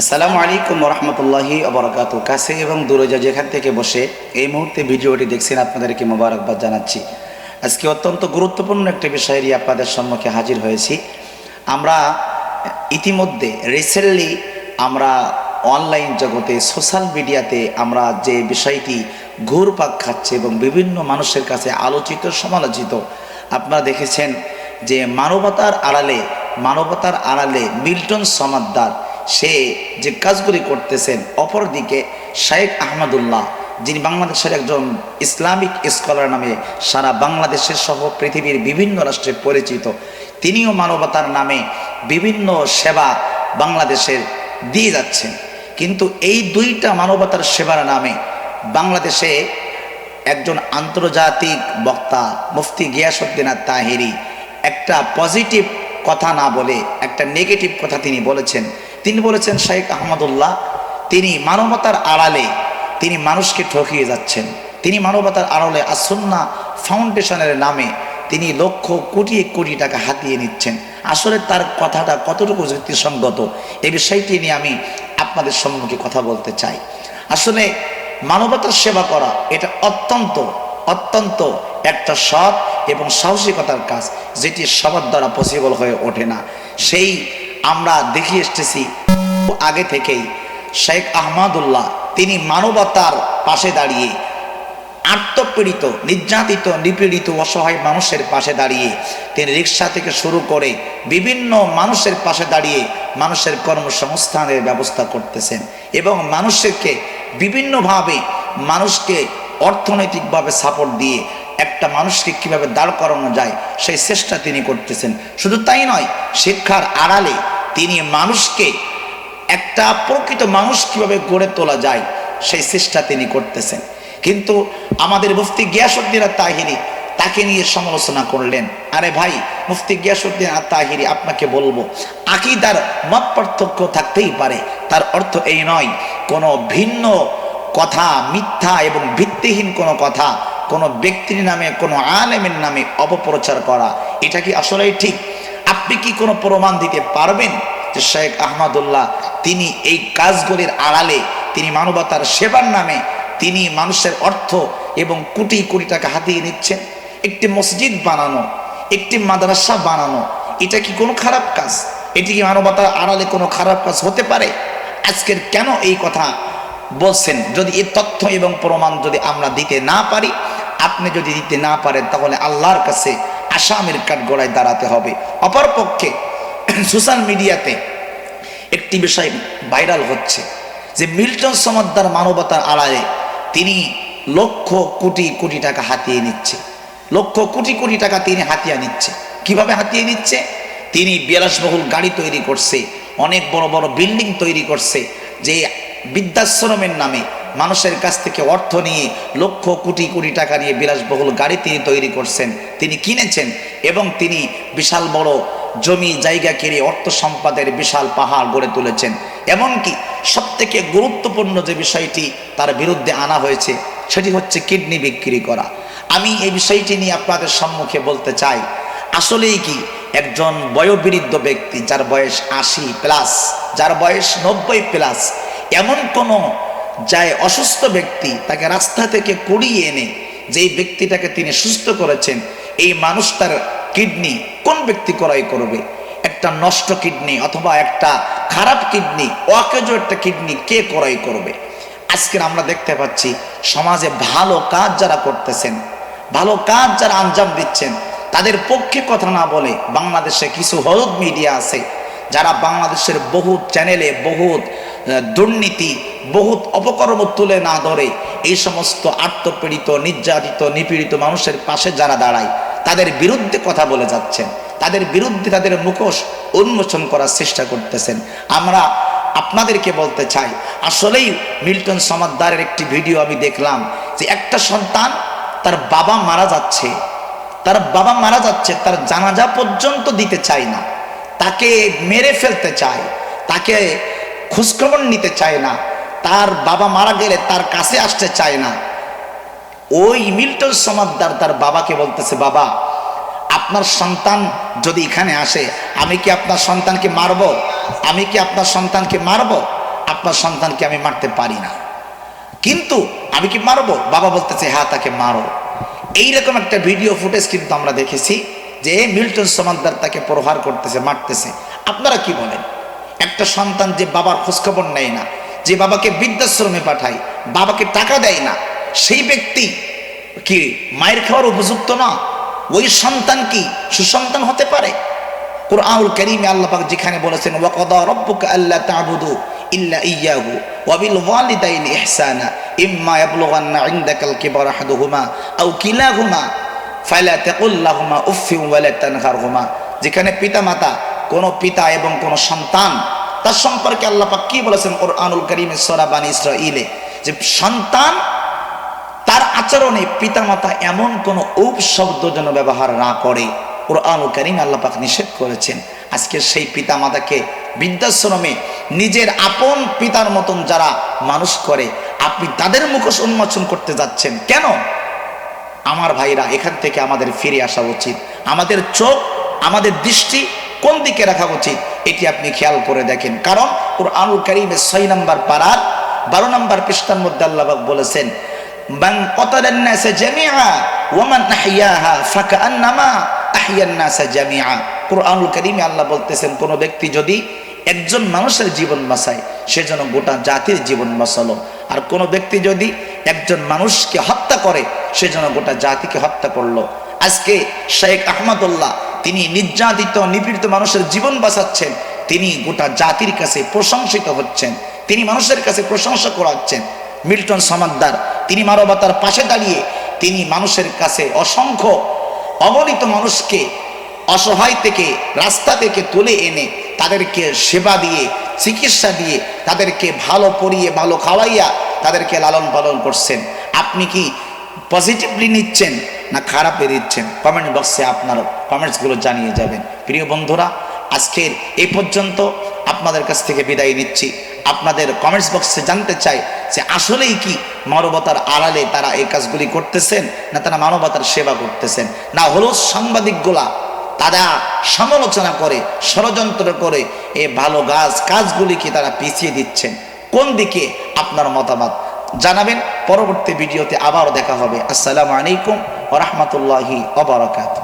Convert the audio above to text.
আসসালামু আলাইকুম রহমতুল্লাহি অবরাকাত কাছে এবং দূরে যা যেখান থেকে বসে, এই মুহূর্তে ভিডিওটি দেখছেন আপনাদেরকে মোবারকবাদ জানাচ্ছি। আজকে অত্যন্ত গুরুত্বপূর্ণ একটা বিষয় নিয়ে আপনাদের সম্মুখে হাজির হয়েছি। আমরা ইতিমধ্যে রিসেন্টলি আমরা অনলাইন জগতে সোশ্যাল মিডিয়াতে আমরা যে বিষয়টি ঘুরপাক খাচ্ছে এবং বিভিন্ন মানুষের কাছে আলোচিত, সমালোচিত, আপনারা দেখেছেন যে মানবতার আড়ালে মানবতার আড়ালে মিল্টন সমাদ্দার সে যে কাজগুলি করতেছেন, অপরদিকে শায়েক আহমদুল্লাহ, যিনি বাংলাদেশের একজন ইসলামিক স্কলার নামে সারা বাংলাদেশের সহ পৃথিবীর বিভিন্ন রাষ্ট্রে পরিচিত, তিনিও মানবতার নামে বিভিন্ন সেবা বাংলাদেশের দিয়ে যাচ্ছেন। কিন্তু এই দুইটা মানবতার সেবার নামে বাংলাদেশে একজন আন্তর্জাতিক বক্তা, মুফতি গিয়াসুদ্দিন আর তাহিরি একটা পজিটিভ কথা না বলে একটা নেগেটিভ কথা তিনি বলেছেন। তিনি বলেছেন, শাইখ আহমদুল্লাহ, তিনি মানবতার আড়ালে তিনি মানুষকে ঠকিয়ে যাচ্ছেন। তিনি মানবতার আড়ালে আসন্না ফাউন্ডেশনের নামে তিনি লক্ষ কোটি কোটি টাকা হাতিয়ে নিচ্ছেন। আসলে তার কথাটা কতটুকু যুক্তিসঙ্গত এই বিষয়টি নিয়ে আমি আপনাদের সম্মুখে কথা বলতে চাই। আসলে মানবতার সেবা করা এটা অত্যন্ত অত্যন্ত একটা সৎ এবং সাহসিকতার কাজ, যেটি সবার দ্বারা পসিবল হয়ে ওঠে না। সেই আমরা দেখে এসতেছি আগে থেকেই শেখ আহমদুল্লাহ, তিনি মানবতার পাশে দাঁড়িয়ে আত্মপীড়িত নির্যাতিত, নিপীড়িত, অসহায় মানুষের পাশে দাঁড়িয়ে তিনি রিক্সা থেকে শুরু করে বিভিন্ন মানুষের পাশে দাঁড়িয়ে মানুষের কর্মসংস্থানের ব্যবস্থা করতেছেন এবং মানুষকে বিভিন্নভাবে মানুষকে অর্থনৈতিকভাবে সাপোর্ট দিয়ে একটা মানুষকে কীভাবে দাঁড় করানো যায়, সেই চেষ্টা তিনি করতেছেন। শুধু তাই নয়, শিক্ষার আড়ালে তিনি মানুষকে একটা প্রকৃত মানুষ কীভাবে গড়ে তোলা যায়, সেই চেষ্টা তিনি করতেছেন। কিন্তু আমাদের মুফতি গিয়াসুদ্দিন তাহিরি তাকে নিয়ে সমালোচনা করলেন। আরে ভাই, মুফতি গিয়াসুদ্দিন আর তাহিরি আপনাকে বলব, আকিদার মত পার্থক্য থাকতেই পারে। তার অর্থ এই নয়, কোনো ভিন্ন কথা মিথ্যা এবং ভিত্তিহীন কোনো কথা কোনো ব্যক্তির নামে, কোনো আলেমের নামে অপপ্রচার করা, এটা কি আসলেই ঠিক? আপনি কি কোনো প্রমাণ দিতে পারবেন যে শেখ আহমদুল্লাহ তিনি এই কাজগুলির আড়ালে, তিনি মানবতার সেবার নামে, তিনি মানুষের অর্থ এবং কোটি কোটি টাকা হাতিয়ে নিচ্ছেন? একটি মসজিদ বানানো, একটি মাদ্রাসা বানানো, এটা কি কোনো খারাপ কাজ? এটি কি মানবতার আড়ালে কোনো খারাপ কাজ হতে পারে? আজকের কেন এই কথা বলছেন, যদি এই তথ্য এবং প্রমাণ যদি আমরা দিতে না পারি, আপনি যদি দিতে না পারেন, তাহলে আল্লাহর কাছে আসামের কাঠগড়ায় দাঁড়াতে হবে। অপরপক্ষে সোশ্যাল মিডিয়াতে একটি বিষয় ভাইরাল হচ্ছে যে মিল্টন সমাদ্দার মানবতার আড়ালে তিনি লক্ষ কোটি কোটি টাকা হাতিয়ে নিচ্ছে। লক্ষ কোটি কোটি টাকা তিনি হাতিয়ে নিচ্ছে। কীভাবে হাতিয়ে নিচ্ছে? তিনি বিলাসবহুল গাড়ি তৈরি করছে, অনেক বড় বড় বিল্ডিং তৈরি করছে, যে বৃদ্ধাশ্রমের নামে মানুষের কাছ থেকে অর্থ নিয়ে লক্ষ কোটি কোটি টাকা নিয়ে বিলাসবহুল গাড়ি তিনি তৈরি করছেন, তিনি কিনেছেন এবং তিনি বিশাল বড় জমি জায়গা কেড়ে অর্থ সম্পাদের বিশাল পাহাড় গড়ে তুলেছেন। এমনকি সব থেকে গুরুত্বপূর্ণ যে বিষয়টি তার বিরুদ্ধে আনা হয়েছে, সেটি হচ্ছে কিডনি বিক্রি করা। আমি এই বিষয়টি নিয়ে আপনাদের সম্মুখে বলতে চাই, আসলেই কি একজন বয়োবৃদ্ধ ব্যক্তি যার বয়স আশি প্লাস যার বয়স নব্বই প্লাস এমন কোনো যায় অসুস্থ ব্যক্তি তাকে রাস্তা থেকে কুড়িয়ে এনে যেই ব্যক্তিটাকে তিনি সুস্থ করেছেন, এই মানুষটার কিডনি কোন ব্যক্তি ক্রয় করবে? একটা নষ্ট কিডনি অথবা একটা খারাপ কিডনি, অকেজো একটা কিডনি কে ক্রয় করবে? আজকের আমরা দেখতে পাচ্ছি সমাজে ভালো কাজ যারা করতেছেন, ভালো কাজ যারা আঞ্জাম দিচ্ছেন, তাদের পক্ষে কথা না বলে বাংলাদেশে কিছু হলুদ মিডিয়া আছে, যারা বাংলাদেশের বহুত চ্যানেলে বহুত দুর্নীতি, বহুত অপকর্ম তুলে না ধরে এই সমস্ত আত্মপীড়িত, নির্যাতিত, নিপীড়িত মানুষের পাশে যারা দাঁড়ায়, তাদের বিরুদ্ধে কথা বলে যাচ্ছেন, তাদের বিরুদ্ধে তাদের মুখোশ উন্মোচন করার চেষ্টা করতেছেন। আমরা আপনাদেরকে বলতে চাই, আসলেই মিল্টন সমাদ্দারের একটি ভিডিও আমি দেখলাম যে একটা সন্তান তার বাবা মারা যাচ্ছে, তার বাবা মারা যাচ্ছে, তার জানাজা পর্যন্ত দিতে চায় না, তাকে মেরে ফেলতে চায়, তাকে খোঁজখবর নিতে চায় না। তার বাবা মারা গেলে তার কাছে আসতে চায় না। ওই মিল্টন সমাদ্দার তার বাবাকে বলতেছে, বাবা, আপনার সন্তান যদি এখানে আসে, আমি কি আপনার সন্তানকে মারব? আমি কি আপনার সন্তানকে মারব? আপনার সন্তানকে আমি মারতে পারি না। কিন্তু আমি কি মারবো? বাবা বলতেছে হ্যাঁ তাকে মারো। এইরকম একটা ভিডিও ফুটেজ কিন্তু আমরা দেখেছি যে মিল্টন সমান্দার তাকে প্রহার করতেছে, মারতেছে। আপনারা কি বলেন? একটা সন্তান যে বাবার খোঁজখবর নেয় না, যে বাবাকে বৃদ্ধাশ্রমে পাঠায়, বাবাকে টাকা দেয় না, সেই ব্যক্তি কি মায়ের খাওয়ার উপযুক্ত না? ওই সন্তান কি সুসন্তান হতে পারে? কোরআনুল করিমে আল্লাপাক যেখানে বলেছেন, ওয়াকাদা রব্বুকা আল্লা ইল্লা যেখানে কোন পিতা এবং কোন সন্তান, তার সম্পর্কে আল্লাহ পাক কি বলেছেন কোরআনুল করিমে সূরা বানি ইসরাঈলে? যে সন্তান তার আচরণে পিতামাতা এমন কোন উপ শব্দ যেন ব্যবহার না করে। কোরআন করিম আল্লাহ পাক নিষেধ করেছেন। আজকে সেই পিতামাতাকে বৃদ্ধাশ্রমে নিজের আপন পিতার মতন যারা মানুষ করে, আপনি তাদের মুখোশ উন্মোচন করতে যাচ্ছেন। কেন? আমার ভাইরা, এখান থেকে আমাদের ফিরে আসা উচিত। আমাদের চোখ, আমাদের দৃষ্টি কোন দিকে রাখা উচিত এটি আপনি খেয়াল করে দেখেন কারণ কোরআনুল করিমের ছয় নম্বর পাড়ার বারো নম্বর পৃষ্ঠার মধ্যে আল্লাহ পাক বলেছেন من قتل الناس جميعا ومن أحياها فكأنما أحيا الناس جميعا কোরআনুল কারীমে আল্লাহ বলতেছেন কোন ব্যক্তি যদি একজন মানুষের জীবন বাঁচায় সে যেন গোটা জাতির জীবন বাঁচালো আর কোন ব্যক্তি যদি একজন মানুষকে হত্যা করে সে যেন গোটা জাতিকে হত্যা করলো আজকে শেখ আহমদুল্লাহ তিনি নির্যাতিত, নিপীড়িত মানুষের জীবন বাঁচাচ্ছেন। তিনি গোটা জাতির কাছে প্রশংসিত হচ্ছেন। তিনি মানুষের কাছে প্রশংসা করাচ্ছেন। মিল্টন সমাদ্দার তিনি মানবতার পাশে দাঁড়িয়ে তিনি মানুষের কাছে অসংখ্য অগণিত মানুষকে অসহায় থেকে, রাস্তা থেকে তুলে এনে তাদেরকে সেবা দিয়ে, চিকিৎসা দিয়ে তাদেরকে ভালো পরিয়ে, ভালো খাওয়াইয়া তাদেরকে লালন পালন করছেন। আপনি কি পজিটিভলি নিচ্ছেন না খারাপে দিচ্ছেন? কমেন্ট বক্সে আপনার কমেন্টসগুলো জানিয়ে যাবেন। প্রিয় বন্ধুরা, আজকের এই পর্যন্ত আপনাদের কাছ থেকে বিদায় নিচ্ছি। আপনাদের কমেন্টস বক্সে জানতে চাই যে আসলেই কি মানবতার আড়ালে তারা এই কাজগুলি করতেছেন না তারা মানবতার সেবা করতেছেন? না হলো সাংবাদিকগুলা তারা সমালোচনা করে, ষড়যন্ত্র করে এ ভালো গাছ কাজগুলিকে তারা পিছিয়ে দিচ্ছেন? কোন দিকে আপনার মতামত? জানাবেন। পরবর্তী ভিডিওতে আবার দেখা হবে। আসসালামু আলাইকুম রহমতুল্লাহি অবরাকাত